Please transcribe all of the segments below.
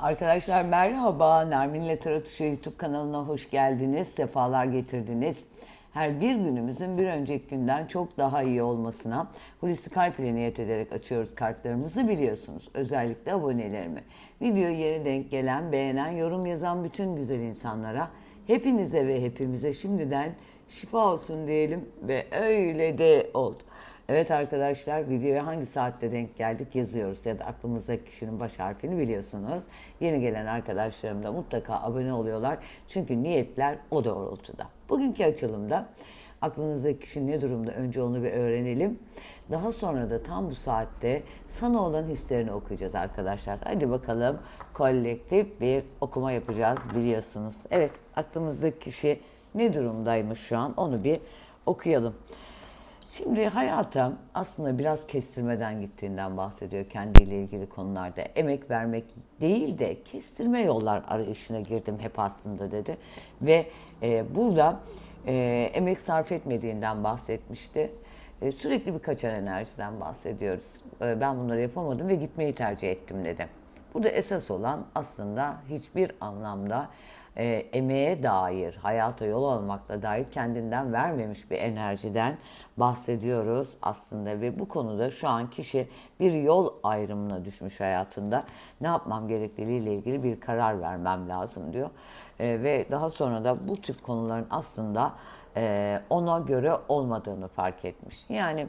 Arkadaşlar merhaba. Nermin Literatürü YouTube kanalına hoş geldiniz. Sefalar getirdiniz. Her bir günümüzün bir önceki günden çok daha iyi olmasına Hulusi Kalp ile niyet ederek açıyoruz kartlarımızı biliyorsunuz. Özellikle abonelerimi. Video yeni denk gelen, beğenen, yorum yazan bütün güzel insanlara hepinize ve hepimize şimdiden şifa olsun diyelim ve öyle de oldu. Evet arkadaşlar videoya hangi saatte denk geldik yazıyoruz ya da aklımızdaki kişinin baş harfini biliyorsunuz. Yeni gelen arkadaşlarım da mutlaka abone oluyorlar. Çünkü niyetler o doğrultuda. Bugünkü açılımda aklınızdaki kişi ne durumda önce onu bir öğrenelim. Daha sonra da tam bu saatte sana olan hislerini okuyacağız arkadaşlar. Hadi bakalım kolektif bir okuma yapacağız biliyorsunuz. Evet aklımızdaki kişi ne durumdaymış şu an onu bir okuyalım. Şimdi hayata aslında biraz kestirmeden gittiğinden bahsediyor kendiyle ilgili konularda. Emek vermek değil de kestirme yollar arayışına girdim hep aslında dedi. Ve e, burada e, emek sarf etmediğinden bahsetmişti. E, sürekli bir kaçan enerjiden bahsediyoruz. E, ben bunları yapamadım ve gitmeyi tercih ettim dedi. Burada esas olan aslında hiçbir anlamda e, emeğe dair, hayata yol almakla dair kendinden vermemiş bir enerjiden bahsediyoruz aslında ve bu konuda şu an kişi bir yol ayrımına düşmüş hayatında. Ne yapmam gerektiğiyle ilgili bir karar vermem lazım diyor. E, ve daha sonra da bu tip konuların aslında e, ona göre olmadığını fark etmiş. Yani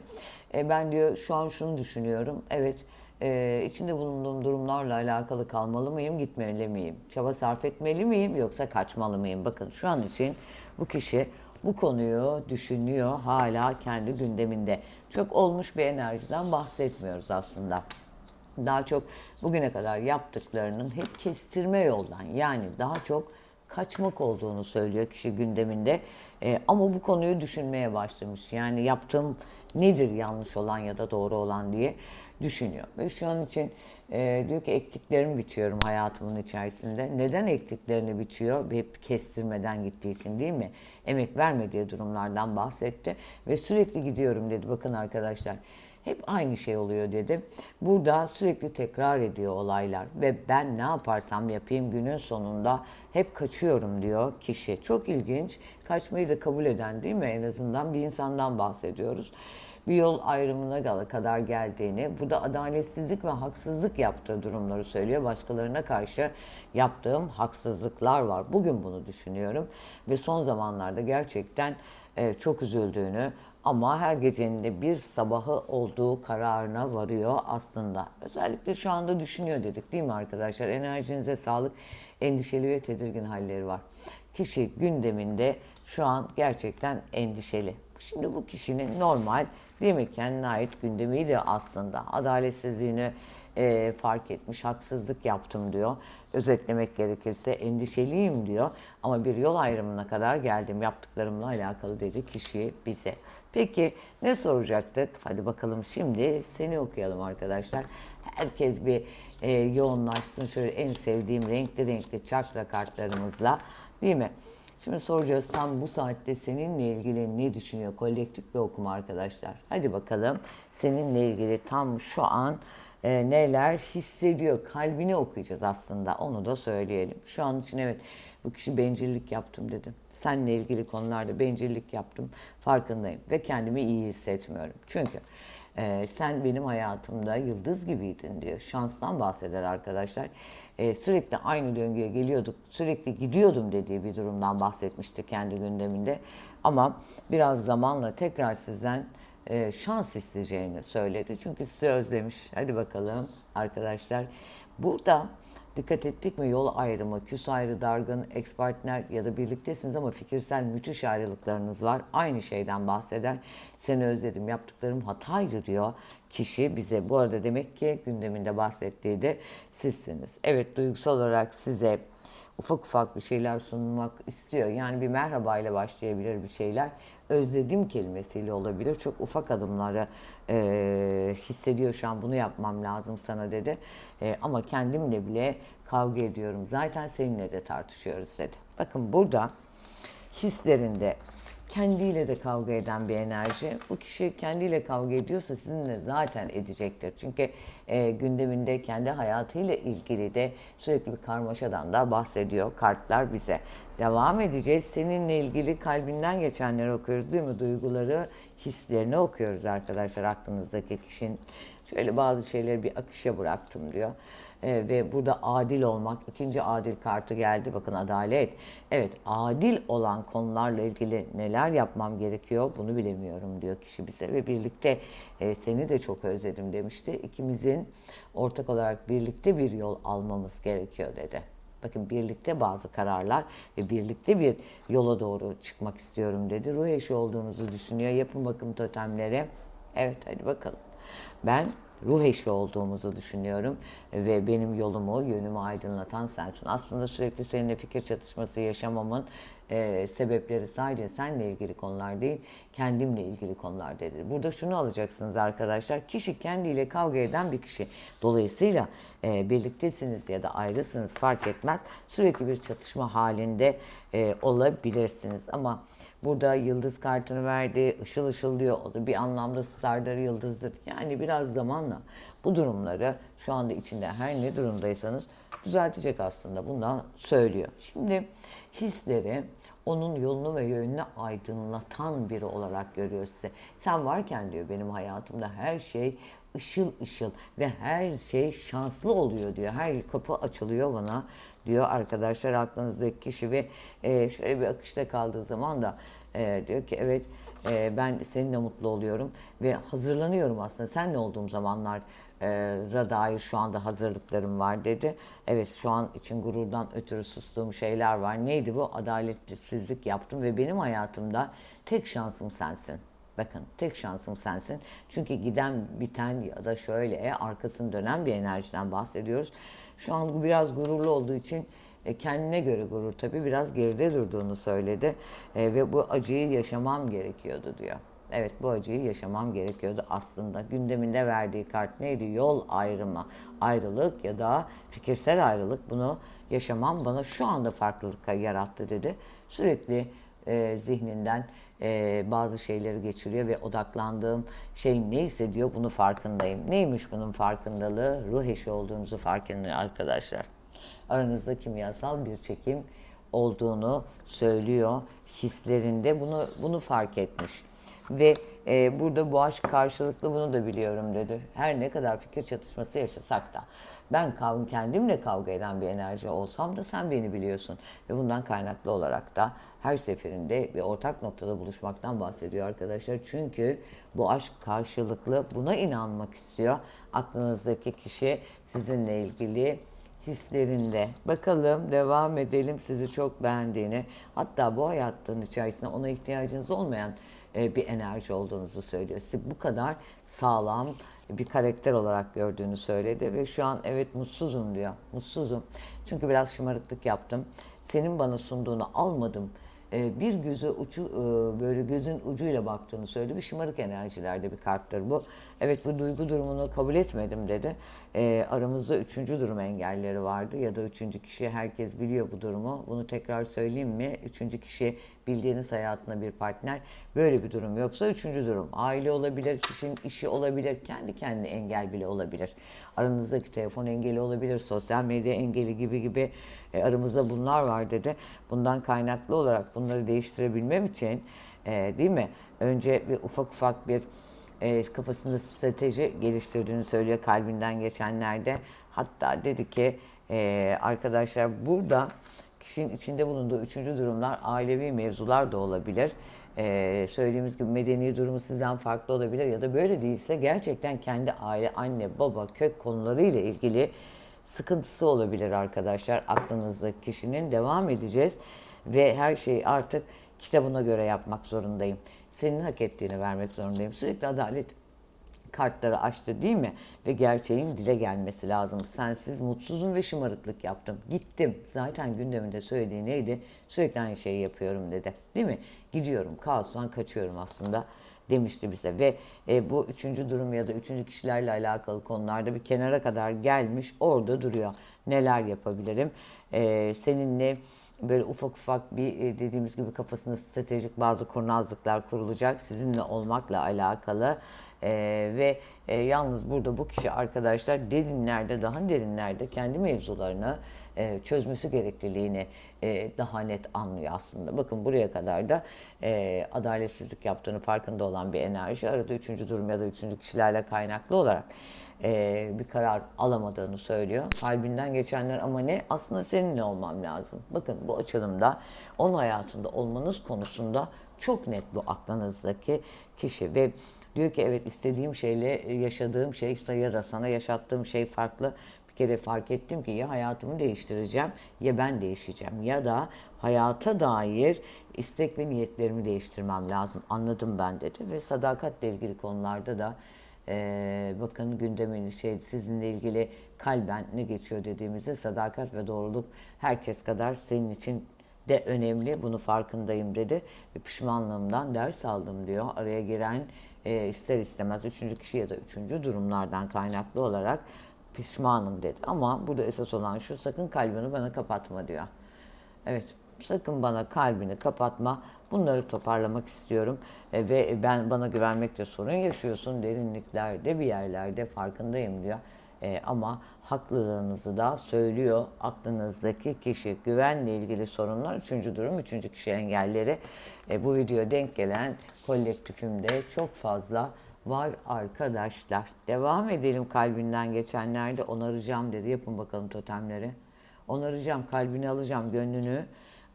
e, ben diyor şu an şunu düşünüyorum. Evet e, içinde bulunduğum durumlarla alakalı kalmalı mıyım, gitmeli miyim? Çaba sarf etmeli miyim yoksa kaçmalı mıyım? Bakın şu an için bu kişi bu konuyu düşünüyor hala kendi gündeminde. Çok olmuş bir enerjiden bahsetmiyoruz aslında. Daha çok bugüne kadar yaptıklarının hep kestirme yoldan yani daha çok kaçmak olduğunu söylüyor kişi gündeminde. Ee, ama bu konuyu düşünmeye başlamış. Yani yaptığım nedir yanlış olan ya da doğru olan diye düşünüyor. Ve şu an için e, diyor ki ektiklerimi biçiyorum hayatımın içerisinde. Neden ektiklerini biçiyor? Hep kestirmeden gittiği için değil mi? Emek vermediği durumlardan bahsetti. Ve sürekli gidiyorum dedi. Bakın arkadaşlar hep aynı şey oluyor dedi. Burada sürekli tekrar ediyor olaylar ve ben ne yaparsam yapayım günün sonunda hep kaçıyorum diyor kişi. Çok ilginç. Kaçmayı da kabul eden değil mi? En azından bir insandan bahsediyoruz. Bir yol ayrımına kadar geldiğini, burada adaletsizlik ve haksızlık yaptığı durumları söylüyor. Başkalarına karşı yaptığım haksızlıklar var. Bugün bunu düşünüyorum ve son zamanlarda gerçekten e, çok üzüldüğünü, ama her gecenin de bir sabahı olduğu kararına varıyor aslında. Özellikle şu anda düşünüyor dedik değil mi arkadaşlar? Enerjinize sağlık, endişeli ve tedirgin halleri var. Kişi gündeminde şu an gerçekten endişeli. Şimdi bu kişinin normal değil mi kendine ait gündemiyle aslında adaletsizliğini e, fark etmiş, haksızlık yaptım diyor. Özetlemek gerekirse endişeliyim diyor. Ama bir yol ayrımına kadar geldim yaptıklarımla alakalı dedi kişi bize. Peki ne soracaktık? Hadi bakalım şimdi seni okuyalım arkadaşlar. Herkes bir e, yoğunlaşsın şöyle en sevdiğim renkli renkli çakra kartlarımızla değil mi? Şimdi soracağız tam bu saatte seninle ilgili ne düşünüyor kolektif bir okuma arkadaşlar. Hadi bakalım seninle ilgili tam şu an e, neler hissediyor kalbini okuyacağız aslında onu da söyleyelim. Şu an için evet bu kişi bencillik yaptım dedim. Seninle ilgili konularda bencillik yaptım farkındayım ve kendimi iyi hissetmiyorum. Çünkü e, sen benim hayatımda yıldız gibiydin diyor. Şanstan bahseder arkadaşlar. E, sürekli aynı döngüye geliyorduk, sürekli gidiyordum dediği bir durumdan bahsetmişti kendi gündeminde. Ama biraz zamanla tekrar sizden e, şans isteyeceğini söyledi. Çünkü sizi özlemiş. Hadi bakalım arkadaşlar. Burada dikkat ettik mi yol ayrımı, küs ayrı, dargın, ex partner ya da birliktesiniz ama fikirsel müthiş ayrılıklarınız var. Aynı şeyden bahseder. Seni özledim, yaptıklarım hataydı diyor kişi bize. Bu arada demek ki gündeminde bahsettiği de sizsiniz. Evet duygusal olarak size ufak ufak bir şeyler sunmak istiyor. Yani bir merhaba ile başlayabilir bir şeyler. Özledim kelimesiyle olabilir. Çok ufak adımları e, hissediyor şu an bunu yapmam lazım sana dedi. E, ama kendimle bile kavga ediyorum. Zaten seninle de tartışıyoruz dedi. Bakın burada hislerinde kendiyle de kavga eden bir enerji. Bu kişi kendiyle kavga ediyorsa sizinle zaten edecektir. Çünkü e, gündeminde kendi hayatıyla ilgili de sürekli bir karmaşadan da bahsediyor kartlar bize. Devam edeceğiz. Seninle ilgili kalbinden geçenleri okuyoruz değil mi? Duyguları, hislerini okuyoruz arkadaşlar aklınızdaki kişinin. Şöyle bazı şeyleri bir akışa bıraktım diyor. Ee, ve burada adil olmak, ikinci adil kartı geldi. Bakın adalet. Evet, adil olan konularla ilgili neler yapmam gerekiyor bunu bilemiyorum diyor kişi bize. Ve birlikte e, seni de çok özledim demişti. İkimizin ortak olarak birlikte bir yol almamız gerekiyor dedi. Bakın birlikte bazı kararlar ve birlikte bir yola doğru çıkmak istiyorum dedi. Ruh eşi olduğunuzu düşünüyor. Yapın bakım totemleri. Evet hadi bakalım. Ben ruh eşi olduğumuzu düşünüyorum ve benim yolumu, yönümü aydınlatan sensin. Aslında sürekli seninle fikir çatışması yaşamamın e, sebepleri sadece seninle ilgili konular değil, kendimle ilgili konular dedi. Burada şunu alacaksınız arkadaşlar, kişi kendiyle kavga eden bir kişi. Dolayısıyla e, birliktesiniz ya da ayrısınız fark etmez. Sürekli bir çatışma halinde e, olabilirsiniz ama Burada yıldız kartını verdi, ışıl ışıl diyor. O da bir anlamda stardır, yıldızdır. Yani biraz zamanla bu durumları şu anda içinde her ne durumdaysanız düzeltecek aslında. Bundan söylüyor. Şimdi hisleri onun yolunu ve yönünü aydınlatan biri olarak görüyor size. Sen varken diyor benim hayatımda her şey ışıl ışıl ve her şey şanslı oluyor diyor. Her kapı açılıyor bana diyor arkadaşlar aklınızdaki kişi ve şöyle bir akışta kaldığı zaman da e, diyor ki evet e, ben seninle mutlu oluyorum ve hazırlanıyorum aslında seninle olduğum zamanlar e, dair şu anda hazırlıklarım var dedi. Evet şu an için gururdan ötürü sustuğum şeyler var. Neydi bu? Adaletsizlik yaptım ve benim hayatımda tek şansım sensin. Bakın tek şansım sensin. Çünkü giden biten ya da şöyle arkasını dönen bir enerjiden bahsediyoruz. Şu an bu biraz gururlu olduğu için e, kendine göre gurur tabii biraz geride durduğunu söyledi. E, ve bu acıyı yaşamam gerekiyordu diyor. Evet bu acıyı yaşamam gerekiyordu aslında. Gündeminde verdiği kart neydi? Yol ayrımı, ayrılık ya da fikirsel ayrılık bunu yaşamam bana şu anda farklılık yarattı dedi. Sürekli e, zihninden e, bazı şeyleri geçiriyor ve odaklandığım şey neyse diyor bunu farkındayım. Neymiş bunun farkındalığı? Ruh eşi olduğunuzu farkında arkadaşlar. Aranızda kimyasal bir çekim olduğunu söylüyor hislerinde bunu bunu fark etmiş ve e, burada bu aşk karşılıklı bunu da biliyorum dedi. Her ne kadar fikir çatışması yaşasak da ben kavga, kendimle kavga eden bir enerji olsam da sen beni biliyorsun. Ve bundan kaynaklı olarak da her seferinde bir ortak noktada buluşmaktan bahsediyor arkadaşlar. Çünkü bu aşk karşılıklı buna inanmak istiyor. Aklınızdaki kişi sizinle ilgili hislerinde. Bakalım devam edelim sizi çok beğendiğini. Hatta bu hayatın içerisinde ona ihtiyacınız olmayan e, bir enerji olduğunuzu söylüyor. Sizi bu kadar sağlam bir karakter olarak gördüğünü söyledi ve şu an evet mutsuzum diyor. Mutsuzum. Çünkü biraz şımarıklık yaptım. Senin bana sunduğunu almadım e, bir gözü ucu e, böyle gözün ucuyla baktığını söyledi. Bir şımarık enerjilerde bir karttır bu. Evet bu duygu durumunu kabul etmedim dedi. E, aramızda üçüncü durum engelleri vardı ya da üçüncü kişi herkes biliyor bu durumu. Bunu tekrar söyleyeyim mi? Üçüncü kişi bildiğiniz hayatında bir partner böyle bir durum yoksa üçüncü durum. Aile olabilir, kişinin işi olabilir, kendi kendine engel bile olabilir. Aranızdaki telefon engeli olabilir, sosyal medya engeli gibi gibi e, aramızda bunlar var dedi. Bundan kaynaklı olarak bunları değiştirebilmem için e, değil mi? Önce bir ufak ufak bir e, kafasında strateji geliştirdiğini söylüyor kalbinden geçenlerde. Hatta dedi ki e, arkadaşlar burada kişinin içinde bulunduğu üçüncü durumlar ailevi mevzular da olabilir. Ee, söylediğimiz gibi medeni durumu sizden farklı olabilir ya da böyle değilse gerçekten kendi aile, anne, baba, kök konularıyla ilgili sıkıntısı olabilir arkadaşlar aklınızdaki kişinin. Devam edeceğiz ve her şeyi artık kitabına göre yapmak zorundayım. Senin hak ettiğini vermek zorundayım. Sürekli adalet kartları açtı değil mi? Ve gerçeğin dile gelmesi lazım. Sensiz mutsuzum ve şımarıklık yaptım. Gittim. Zaten gündeminde söylediği neydi? Sürekli aynı şeyi yapıyorum dedi. Değil mi? Gidiyorum. Kaostan kaçıyorum aslında demişti bize ve e, bu üçüncü durum ya da üçüncü kişilerle alakalı konularda bir kenara kadar gelmiş orada duruyor. Neler yapabilirim? Ee, seninle böyle ufak ufak bir e, dediğimiz gibi kafasında stratejik bazı kurnazlıklar kurulacak. Sizinle olmakla alakalı. Ee, ve e, yalnız burada bu kişi arkadaşlar derinlerde, daha derinlerde kendi mevzularını e, çözmesi gerekliliğini e, daha net anlıyor aslında. Bakın buraya kadar da e, adaletsizlik yaptığını farkında olan bir enerji. Arada üçüncü durum ya da üçüncü kişilerle kaynaklı olarak bir karar alamadığını söylüyor. Kalbinden geçenler ama ne? Aslında seninle olmam lazım. Bakın bu açılımda onun hayatında olmanız konusunda çok net bu aklınızdaki kişi ve diyor ki evet istediğim şeyle yaşadığım şey ya da sana yaşattığım şey farklı. Bir kere fark ettim ki ya hayatımı değiştireceğim ya ben değişeceğim ya da hayata dair istek ve niyetlerimi değiştirmem lazım. Anladım ben dedi ve sadakatle ilgili konularda da ee, bakın gündemin şey sizinle ilgili kalben ne geçiyor dediğimizde sadakat ve doğruluk herkes kadar senin için de önemli. Bunu farkındayım dedi. Ve pişmanlığımdan ders aldım diyor. Araya giren e, ister istemez üçüncü kişi ya da üçüncü durumlardan kaynaklı olarak pişmanım dedi. Ama burada esas olan şu sakın kalbini bana kapatma diyor. Evet sakın bana kalbini kapatma. Bunları toparlamak istiyorum. E, ve ben bana güvenmekte sorun yaşıyorsun. Derinliklerde bir yerlerde farkındayım diyor. E, ama haklılığınızı da söylüyor aklınızdaki kişi. Güvenle ilgili sorunlar. Üçüncü durum, üçüncü kişi engelleri. E, bu videoya denk gelen kolektifimde çok fazla var arkadaşlar. Devam edelim kalbinden geçenlerde onaracağım dedi. Yapın bakalım totemleri. Onaracağım, kalbini alacağım, gönlünü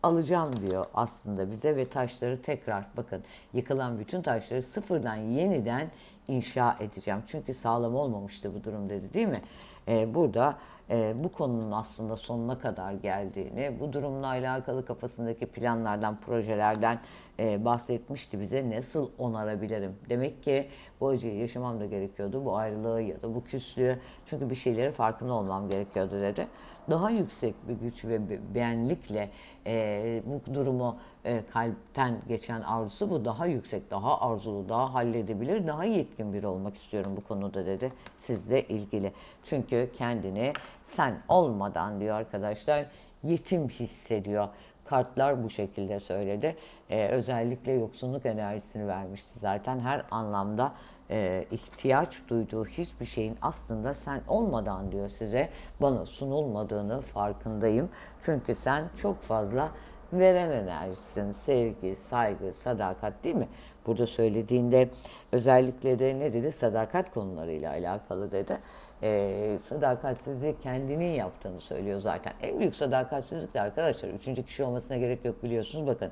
alacağım diyor aslında bize ve taşları tekrar bakın yıkılan bütün taşları sıfırdan yeniden inşa edeceğim. Çünkü sağlam olmamıştı bu durum dedi değil mi? Ee, burada e, bu konunun aslında sonuna kadar geldiğini, bu durumla alakalı kafasındaki planlardan, projelerden e, bahsetmişti bize. Nasıl onarabilirim? Demek ki bu acıyı yaşamam da gerekiyordu, bu ayrılığı ya da bu küslüğü. Çünkü bir şeyleri farkında olmam gerekiyordu dedi. Daha yüksek bir güç ve benlikle e, bu durumu e, kalpten geçen arzusu bu daha yüksek, daha arzulu, daha halledebilir, daha yetkin biri olmak istiyorum bu konuda dedi sizle ilgili. Çünkü kendini sen olmadan diyor arkadaşlar yetim hissediyor. Kartlar bu şekilde söyledi. Ee, özellikle yoksunluk enerjisini vermişti zaten her anlamda e, ihtiyaç duyduğu hiçbir şeyin aslında sen olmadan diyor size bana sunulmadığını farkındayım. Çünkü sen çok fazla veren enerjisin. Sevgi, saygı, sadakat değil mi? Burada söylediğinde özellikle de ne dedi? Sadakat konularıyla alakalı dedi. Ee, sadakatsizliği kendinin yaptığını söylüyor zaten. En büyük sadakatsizlik de arkadaşlar üçüncü kişi olmasına gerek yok biliyorsunuz. Bakın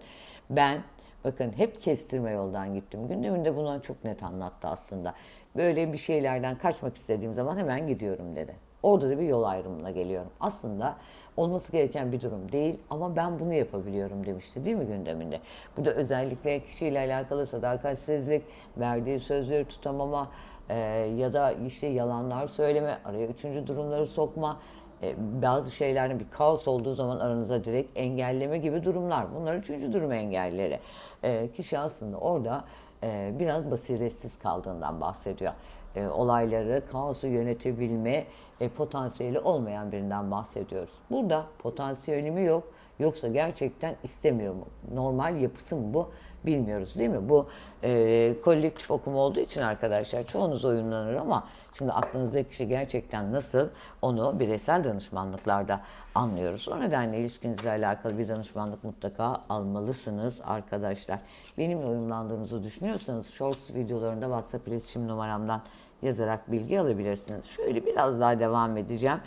ben bakın hep kestirme yoldan gittim. Gündeminde bunu çok net anlattı aslında. Böyle bir şeylerden kaçmak istediğim zaman hemen gidiyorum dedi. Orada da bir yol ayrımına geliyorum. Aslında olması gereken bir durum değil ama ben bunu yapabiliyorum demişti değil mi gündeminde? Bu da özellikle kişiyle alakalı sadakatsizlik, verdiği sözleri tutamama e, ya da işte yalanlar söyleme, araya üçüncü durumları sokma, e, bazı şeylerin bir kaos olduğu zaman aranıza direkt engelleme gibi durumlar. Bunlar üçüncü durum engelleri. E, kişi aslında orada e, biraz basiretsiz kaldığından bahsediyor. E, olayları, kaosu yönetebilme e, potansiyeli olmayan birinden bahsediyoruz. Burada potansiyeli mi yok yoksa gerçekten istemiyor mu? Normal yapısı mı bu? Bilmiyoruz değil mi? Bu e, kolektif okuma olduğu için arkadaşlar çoğunuz oyunlanır ama şimdi aklınızdaki kişi gerçekten nasıl onu bireysel danışmanlıklarda anlıyoruz. O nedenle ilişkinizle alakalı bir danışmanlık mutlaka almalısınız arkadaşlar. Benimle uyumlandığınızı düşünüyorsanız Shorts videolarında WhatsApp iletişim numaramdan yazarak bilgi alabilirsiniz. Şöyle biraz daha devam edeceğim.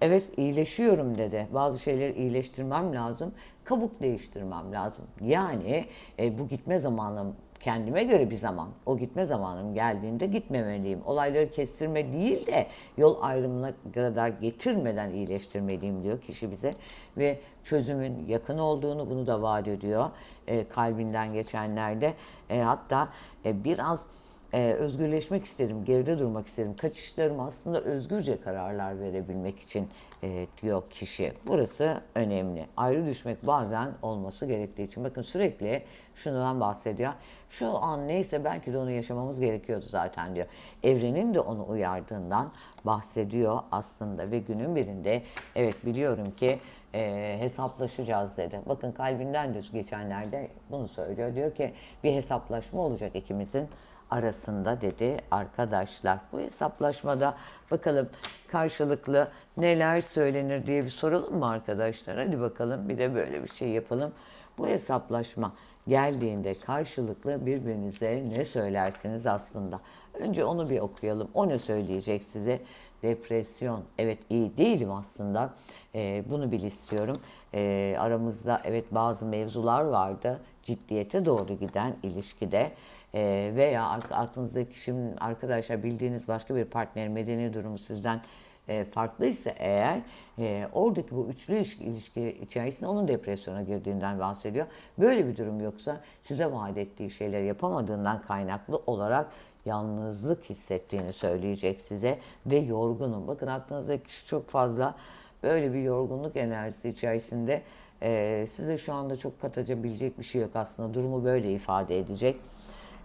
Evet iyileşiyorum dedi. Bazı şeyleri iyileştirmem lazım. Kabuk değiştirmem lazım. Yani e, bu gitme zamanım kendime göre bir zaman. O gitme zamanım geldiğinde gitmemeliyim. Olayları kestirme değil de yol ayrımına kadar getirmeden iyileştirmeliyim diyor kişi bize. Ve çözümün yakın olduğunu bunu da vaat ediyor e, kalbinden geçenlerde. E, hatta e, biraz e, özgürleşmek isterim, geride durmak isterim. Kaçışlarım aslında özgürce kararlar verebilmek için e, diyor kişi. Burası önemli. Ayrı düşmek bazen olması gerektiği için. Bakın sürekli şundan bahsediyor. Şu an neyse belki de onu yaşamamız gerekiyordu zaten diyor. Evrenin de onu uyardığından bahsediyor aslında ve günün birinde evet biliyorum ki e, hesaplaşacağız dedi. Bakın kalbinden de geçenlerde bunu söylüyor. Diyor ki bir hesaplaşma olacak ikimizin arasında dedi arkadaşlar. Bu hesaplaşmada bakalım karşılıklı neler söylenir diye bir soralım mı arkadaşlar? Hadi bakalım bir de böyle bir şey yapalım. Bu hesaplaşma geldiğinde karşılıklı birbirinize ne söylersiniz aslında? Önce onu bir okuyalım. O ne söyleyecek size? Depresyon. Evet iyi değilim aslında. Ee, bunu bil istiyorum. Ee, aramızda evet bazı mevzular vardı. Ciddiyete doğru giden ilişkide. Ee, veya ak- aklınızdaki kişinin arkadaşlar bildiğiniz başka bir partner medeni durumu sizden e, farklıysa eğer e, oradaki bu üçlü ilişki, ilişki içerisinde onun depresyona girdiğinden bahsediyor. Böyle bir durum yoksa size vaat ettiği şeyleri yapamadığından kaynaklı olarak yalnızlık hissettiğini söyleyecek size ve yorgunum. Bakın aklınızdaki kişi çok fazla böyle bir yorgunluk enerjisi içerisinde e, size şu anda çok katacabilecek bir şey yok aslında. Durumu böyle ifade edecek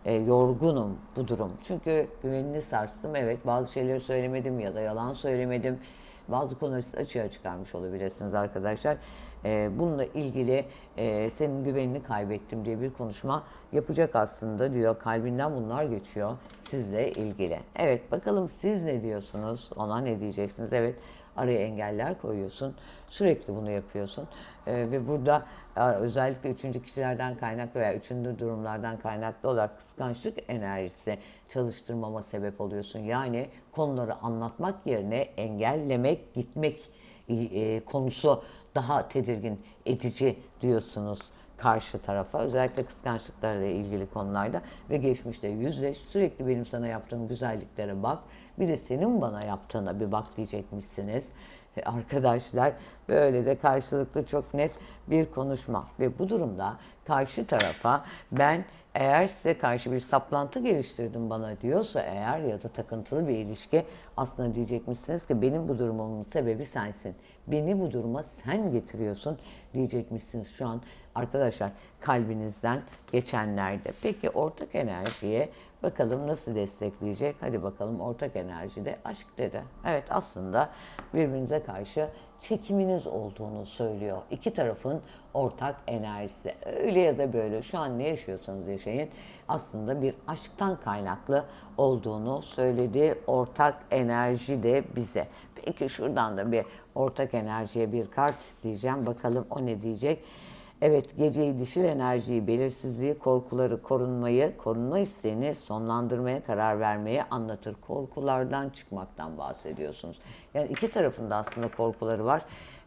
e, yorgunum bu durum. Çünkü güvenini sarstım. Evet bazı şeyleri söylemedim ya da yalan söylemedim. Bazı konuları siz açığa çıkarmış olabilirsiniz arkadaşlar. E, bununla ilgili e, senin güvenini kaybettim diye bir konuşma yapacak aslında diyor. Kalbinden bunlar geçiyor sizle ilgili. Evet bakalım siz ne diyorsunuz? Ona ne diyeceksiniz? Evet araya engeller koyuyorsun. Sürekli bunu yapıyorsun. Ee, ve burada e, özellikle üçüncü kişilerden kaynaklı veya üçüncü durumlardan kaynaklı olarak kıskançlık enerjisi çalıştırmama sebep oluyorsun. Yani konuları anlatmak yerine engellemek, gitmek e, konusu daha tedirgin edici diyorsunuz karşı tarafa özellikle kıskançlıklarla ilgili konularda ve geçmişte yüzleş sürekli benim sana yaptığım güzelliklere bak bir de senin bana yaptığına bir bak diyecekmişsiniz. E, arkadaşlar böyle de karşılıklı çok net bir konuşma ve bu durumda karşı tarafa ben eğer size karşı bir saplantı geliştirdim bana diyorsa eğer ya da takıntılı bir ilişki aslında diyecekmişsiniz ki benim bu durumumun sebebi sensin. Beni bu duruma sen getiriyorsun diyecekmişsiniz şu an arkadaşlar kalbinizden geçenlerde. Peki ortak enerjiye bakalım nasıl destekleyecek? Hadi bakalım ortak enerjide aşk dedi. Evet aslında birbirinize karşı çekiminiz olduğunu söylüyor. İki tarafın ortak enerjisi. Öyle ya da böyle şu an ne yaşıyorsanız yaşayın aslında bir aşktan kaynaklı olduğunu söyledi. Ortak enerji de bize. Peki şuradan da bir ortak enerjiye bir kart isteyeceğim. Bakalım o ne diyecek? Evet, geceyi dişil enerjiyi, belirsizliği, korkuları, korunmayı, korunma isteğini sonlandırmaya karar vermeye anlatır. Korkulardan çıkmaktan bahsediyorsunuz. Yani iki tarafında aslında korkuları var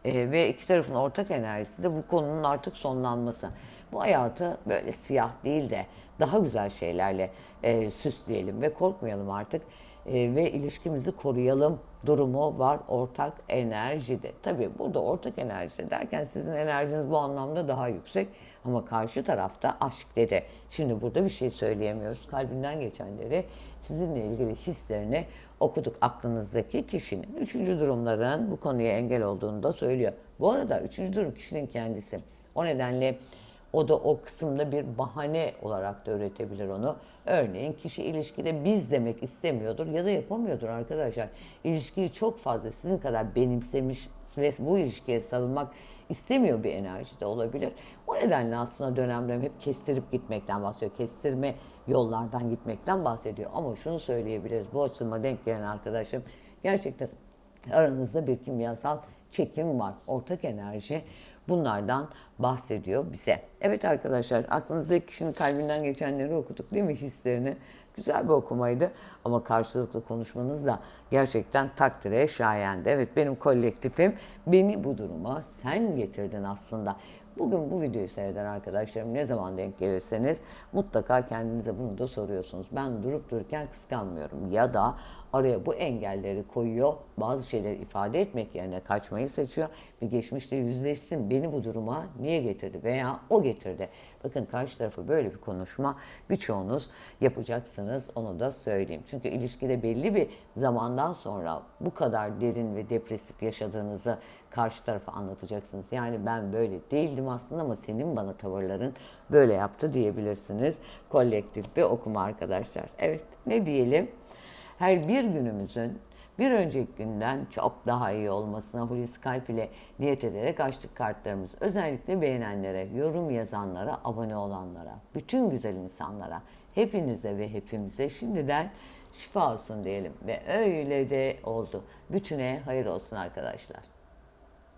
Ee, ve iki tarafın ortak enerjisi de bu konunun artık sonlanması. Bu hayatı böyle siyah değil de daha güzel şeylerle e, süsleyelim ve korkmayalım artık e, ve ilişkimizi koruyalım durumu var ortak enerjide. Tabii burada ortak enerji derken sizin enerjiniz bu anlamda daha yüksek ama karşı tarafta aşk dedi. Şimdi burada bir şey söyleyemiyoruz. Kalbinden geçenleri sizinle ilgili hislerini okuduk aklınızdaki kişinin. Üçüncü durumların bu konuya engel olduğunu da söylüyor. Bu arada üçüncü durum kişinin kendisi. O nedenle o da o kısımda bir bahane olarak da üretebilir onu. Örneğin kişi ilişkide biz demek istemiyordur ya da yapamıyordur arkadaşlar. İlişkiyi çok fazla sizin kadar benimsemiş ve bu ilişkiye sarılmak istemiyor bir enerji de olabilir. O nedenle aslında dönem dönem hep kestirip gitmekten bahsediyor. Kestirme yollardan gitmekten bahsediyor. Ama şunu söyleyebiliriz. Bu açılıma denk gelen arkadaşım gerçekten aranızda bir kimyasal çekim var. Ortak enerji bunlardan bahsediyor bize. Evet arkadaşlar aklınızdaki kişinin kalbinden geçenleri okuduk değil mi hislerini? Güzel bir okumaydı ama karşılıklı konuşmanız da gerçekten takdire şayendi. Evet benim kolektifim beni bu duruma sen getirdin aslında. Bugün bu videoyu seyreden arkadaşlarım ne zaman denk gelirseniz mutlaka kendinize bunu da soruyorsunuz. Ben durup dururken kıskanmıyorum ya da araya bu engelleri koyuyor. Bazı şeyleri ifade etmek yerine kaçmayı seçiyor ve geçmişte yüzleşsin. Beni bu duruma niye getirdi veya o getirdi. Bakın karşı tarafı böyle bir konuşma birçoğunuz yapacaksınız onu da söyleyeyim. Çünkü ilişkide belli bir zamandan sonra bu kadar derin ve depresif yaşadığınızı karşı tarafa anlatacaksınız. Yani ben böyle değildim aslında ama senin bana tavırların böyle yaptı diyebilirsiniz. Kolektif bir okuma arkadaşlar. Evet ne diyelim? Her bir günümüzün bir önceki günden çok daha iyi olmasına Hulusi Kalp ile niyet ederek açtık kartlarımız. Özellikle beğenenlere, yorum yazanlara, abone olanlara, bütün güzel insanlara, hepinize ve hepimize şimdiden şifa olsun diyelim. Ve öyle de oldu. Bütüne hayır olsun arkadaşlar.